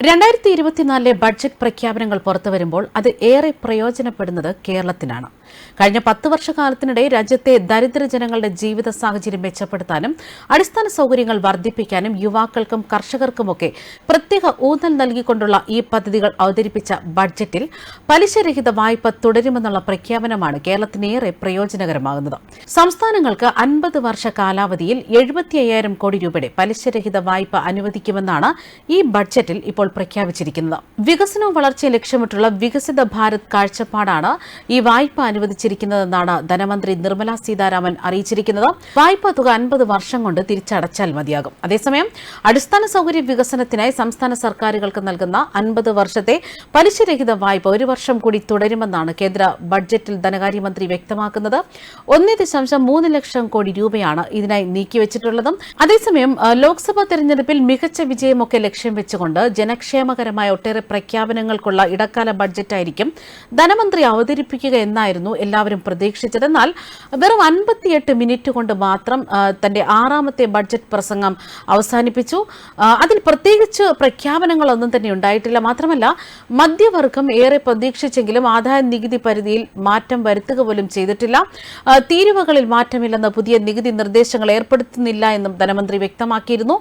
രണ്ടായിരത്തി ഇരുപത്തിനാലിലെ ബഡ്ജറ്റ് പ്രഖ്യാപനങ്ങൾ പുറത്തുവരുമ്പോൾ അത് ഏറെ പ്രയോജനപ്പെടുന്നത് കേരളത്തിനാണ്. കഴിഞ്ഞ പത്ത് വർഷക്കാലത്തിനിടെ രാജ്യത്തെ ദരിദ്ര ജനങ്ങളുടെ ജീവിത സാഹചര്യം മെച്ചപ്പെടുത്താനും അടിസ്ഥാന സൗകര്യങ്ങൾ വർദ്ധിപ്പിക്കാനും യുവാക്കൾക്കും കർഷകർക്കുമൊക്കെ പ്രത്യേക ഊന്നൽ നൽകിക്കൊണ്ടുള്ള ഈ പദ്ധതികൾ അവതരിപ്പിച്ച ബഡ്ജറ്റിൽ പലിശരഹിത വായ്പ തുടരുമെന്നുള്ള പ്രഖ്യാപനമാണ് കേരളത്തിന് ഏറെ പ്രയോജനകരമാകുന്നത്. സംസ്ഥാനങ്ങൾക്ക് അൻപത് വർഷ കാലാവധിയിൽ എഴുപത്തിയയ്യായിരം കോടി രൂപയുടെ പലിശരഹിത വായ്പ അനുവദിക്കുമെന്നാണ് ഈ ബഡ്ജറ്റിൽ ഇപ്പോൾ പ്രഖ്യാപിച്ചിരിക്കുന്നത്. വികസനവും വളർച്ചയും ലക്ഷ്യമിട്ടുള്ള വികസിത ഭാരത് കാഴ്ചപ്പാടാണ് ഈ വായ്പ അനുവദിച്ചിരിക്കുന്നതെന്നാണ് ധനമന്ത്രി നിർമ്മല സീതാരാമൻ അറിയിച്ചിരിക്കുന്നത്. വായ്പാ തുക അൻപത് വർഷം കൊണ്ട് തിരിച്ചടച്ചാൽ മതിയാകും. അതേസമയം അടിസ്ഥാന സൗകര്യ വികസനത്തിനായി സംസ്ഥാന സർക്കാരുകൾക്ക് നൽകുന്ന അൻപത് വർഷത്തെ പലിശരഹിത വായ്പ ഒരു വർഷം കൂടി തുടരുമെന്നാണ് കേന്ദ്ര ബഡ്ജറ്റിൽ ധനകാര്യമന്ത്രി വ്യക്തമാക്കുന്നത്. ഒന്ന് ദശാംശം മൂന്ന് ലക്ഷം കോടി രൂപയാണ് ഇതിനായി നീക്കിവച്ചിട്ടുള്ളതും. അതേസമയം ലോക്സഭാ തെരഞ്ഞെടുപ്പിൽ മികച്ച വിജയമൊക്കെ ലക്ഷ്യം വെച്ചുകൊണ്ട് ജനക്ഷേമകരമായ ഒട്ടേറെ പ്രഖ്യാപനങ്ങൾക്കുള്ള ഇടക്കാല ബഡ്ജറ്റായിരിക്കും ധനമന്ത്രി അവതരിപ്പിക്കുക എന്നായിരുന്നു എല്ലാവരും പ്രതീക്ഷിച്ചത് എന്നാൽ വെറും അൻപത്തിയെട്ട് മിനിറ്റ് കൊണ്ട് മാത്രം തന്റെ ആറാമത്തെ ബഡ്ജറ്റ് പ്രസംഗം അവസാനിപ്പിച്ചു. അതിൽ പ്രത്യേകിച്ച് പ്രഖ്യാപനങ്ങളൊന്നും തന്നെ ഉണ്ടായിട്ടില്ല. മാത്രമല്ല മധ്യവർഗം ഏറെ പ്രതീക്ഷിച്ചെങ്കിലും ആദായ നികുതി പരിധിയിൽ മാറ്റം വരുത്തുക പോലും ചെയ്തിട്ടില്ല. തീരുവകളിൽ മാറ്റമില്ലെന്ന് പുതിയ നികുതി നിർദ്ദേശങ്ങൾ ഏർപ്പെടുത്തുന്നില്ല എന്നും ധനമന്ത്രി വ്യക്തമാക്കിയിരുന്നു.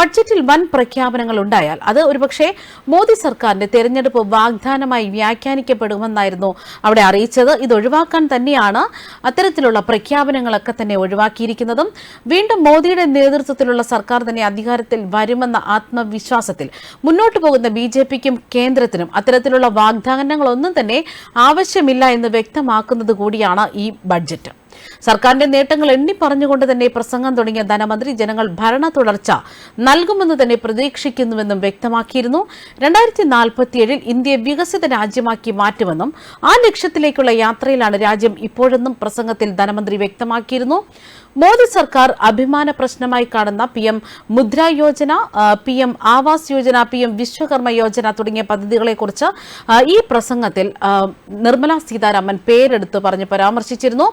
ബഡ്ജറ്റിൽ വൻ പ്രഖ്യാപനങ്ങൾ ഉണ്ടായാൽ അത് ഒരുപക്ഷെ മോദി സർക്കാരിന്റെ തെരഞ്ഞെടുപ്പ് വാഗ്ദാനമായി വ്യാഖ്യാനിക്കപ്പെടുമെന്നായിരുന്നു അവിടെ അറിയിച്ചത്. ഇത് ഒഴിവാക്കാൻ തന്നെയാണ് അത്തരത്തിലുള്ള പ്രഖ്യാപനങ്ങളൊക്കെ തന്നെ ഒഴിവാക്കിയിരിക്കുന്നതും. വീണ്ടും മോദിയുടെ നേതൃത്വത്തിലുള്ള സർക്കാർ തന്നെ അധികാരത്തിൽ വരുമെന്ന ആത്മവിശ്വാസത്തിൽ മുന്നോട്ടു പോകുന്ന ബി ജെ പിക്കും കേന്ദ്രത്തിനും അത്തരത്തിലുള്ള വാഗ്ദാനങ്ങളൊന്നും തന്നെ ആവശ്യമില്ല എന്ന് വ്യക്തമാക്കുന്നത് കൂടിയാണ് ഈ ബഡ്ജറ്റ്. സർക്കാരിന്റെ നേട്ടങ്ങൾ എണ്ണി പറഞ്ഞുകൊണ്ട് തന്നെ പ്രസംഗം തുടങ്ങിയ ധനമന്ത്രി ജനങ്ങൾ ഭരണ തുടർച്ച നൽകുമെന്ന് തന്നെ പ്രതീക്ഷിക്കുന്നുവെന്നും വ്യക്തമാക്കിയിരുന്നു. രണ്ടായിരത്തി നാൽപ്പത്തിയേഴിൽ ഇന്ത്യയെ വികസിത രാജ്യമാക്കി മാറ്റുമെന്നും ആ ലക്ഷ്യത്തിലേക്കുള്ള യാത്രയിലാണ് രാജ്യം ഇപ്പോഴെന്നും പ്രസംഗത്തിൽ ധനമന്ത്രി വ്യക്തമാക്കിയിരുന്നു. മോദി സർക്കാർ അഭിമാന പ്രശ്നമായി കാണുന്ന P M Mudra Yojana P M Awas Yojana P M Vishwakarma Yojana തുടങ്ങിയ പദ്ധതികളെക്കുറിച്ച് ഈ പ്രസംഗത്തിൽ നിർമ്മലാ സീതാരാമൻ പേരെടുത്ത് പറഞ്ഞ് പരാമർശിച്ചിരുന്നു.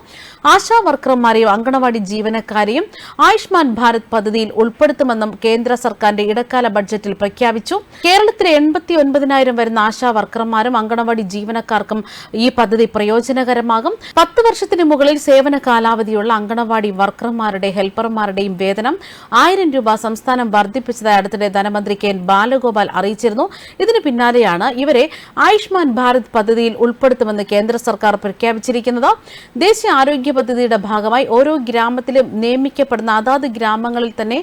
ആശാ വർക്കർമാരെയും അങ്കണവാടി ജീവനക്കാരെയും ആയുഷ്മാൻ ഭാരത് പദ്ധതിയിൽ ഉൾപ്പെടുത്തുമെന്നും കേന്ദ്ര സർക്കാരിന്റെ ഇടക്കാല ബഡ്ജറ്റിൽ പ്രഖ്യാപിച്ചു. കേരളത്തിലെ എൺപത്തി ഒൻപതിനായിരം വരുന്ന ആശാ വർക്കർമാരും അങ്കണവാടി ജീവനക്കാർക്കും ഈ പദ്ധതി പ്രയോജനകരമാകും. പത്ത് വർഷത്തിന് മുകളിൽ സേവന കാലാവധിയുള്ള അങ്കണവാടി വർക്കർമാരുടെ ഹെൽപ്പർമാരുടെയും വേതനം ആയിരം രൂപ സംസ്ഥാനം വർദ്ധിപ്പിച്ചതായി അടുത്തിടെ ധനമന്ത്രി കെ ബാലഗോപാൽ അറിയിച്ചിരുന്നു. ഇതിന് പിന്നാലെയാണ് ഇവരെ ആയുഷ്മാൻ ഭാരത് പദ്ധതിയിൽ ഉൾപ്പെടുത്തുമെന്ന് കേന്ദ്ര സർക്കാർ പ്രഖ്യാപിച്ചിരിക്കുന്നത്. ദേശീയ ആരോഗ്യ പദ്ധതിയുടെ ഭാഗമായി ഓരോ ഗ്രാമത്തിലും നിയമിക്കപ്പെടുന്ന അതാത് ഗ്രാമങ്ങളിൽ തന്നെ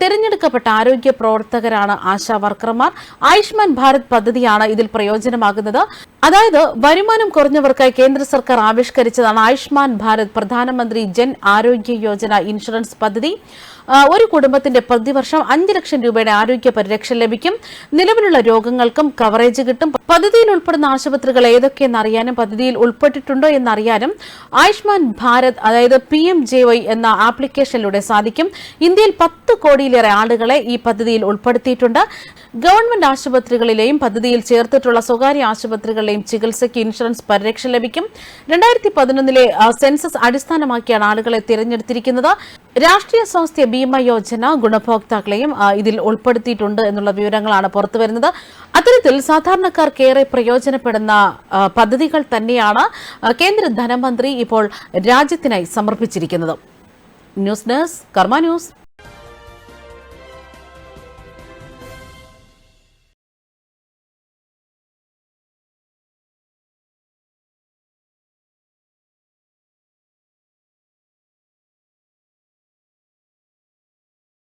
തിരഞ്ഞെടുക്കപ്പെട്ട ആരോഗ്യ പ്രവർത്തകരാണ് ആശാ വർക്കർമാർ. ആയുഷ്മാൻ ഭാരത് പദ്ധതിയാണ് ഇതിൽ പ്രയോജനമാകുന്നത്. അതായത് വരുമാനം കുറഞ്ഞവർക്കായി കേന്ദ്ര സർക്കാർ ആവിഷ്കരിച്ചതാണ് ആയുഷ്മാൻ ഭാരത് പ്രധാനമന്ത്രി ജൻ ആരോഗ്യ യോജന ഇൻഷുറൻസ് പദ്ധതി. ഒരു കുടുംബത്തിന്റെ പ്രതിവർഷം അഞ്ച് ലക്ഷം രൂപയുടെ ആരോഗ്യ പരിരക്ഷ ലഭിക്കും. നിലവിലുള്ള രോഗങ്ങൾക്കും കവറേജ് കിട്ടും. പദ്ധതിയിൽ ഉൾപ്പെടുന്ന ആശുപത്രികൾ ഏതൊക്കെയെന്ന് അറിയാനും പദ്ധതിയിൽ ഉൾപ്പെട്ടിട്ടുണ്ടോ എന്നറിയാനും ആയുഷ്മാൻ ഭാരത് അതായത് പി എം ജെ വൈ എന്ന ആപ്ലിക്കേഷനിലൂടെ സാധിക്കും. ഇന്ത്യയിൽ പത്ത് കോടിയിലേറെ ആളുകളെ ഈ പദ്ധതിയിൽ ഉൾപ്പെടുത്തിയിട്ടുണ്ട്. ഗവൺമെന്റ് ആശുപത്രികളിലെയും പദ്ധതിയിൽ ചേർത്തിട്ടുള്ള സ്വകാര്യ ആശുപത്രികളിലെയും ചികിത്സയ്ക്ക് ഇൻഷുറൻസ് പരിരക്ഷ ലഭിക്കും. രണ്ടായിരത്തി പതിനൊന്നിലെ സെൻസസ് അടിസ്ഥാനമാക്കിയാണ് ആളുകളെ തിരഞ്ഞെടുത്തിരിക്കുന്നത് രാഷ്ട്രീയ സ്വാസ്ഥ്യ ബീമ യോജന ഗുണഭോക്താക്കളെയും ഇതിൽ ഉൾപ്പെടുത്തിയിട്ടുണ്ട് എന്നുള്ള വിവരങ്ങളാണ് പുറത്തുവരുന്നത് അത്തരത്തിൽ സാധാരണക്കാർക്ക് ഏറെ പ്രയോജനപ്പെടുന്ന പദ്ധതികൾ തന്നെയാണ് കേന്ദ്ര ധനമന്ത്രി ഇപ്പോൾ രാജ്യത്തിനായി സമർപ്പിച്ചിരിക്കുന്നത്. News desk Karma news.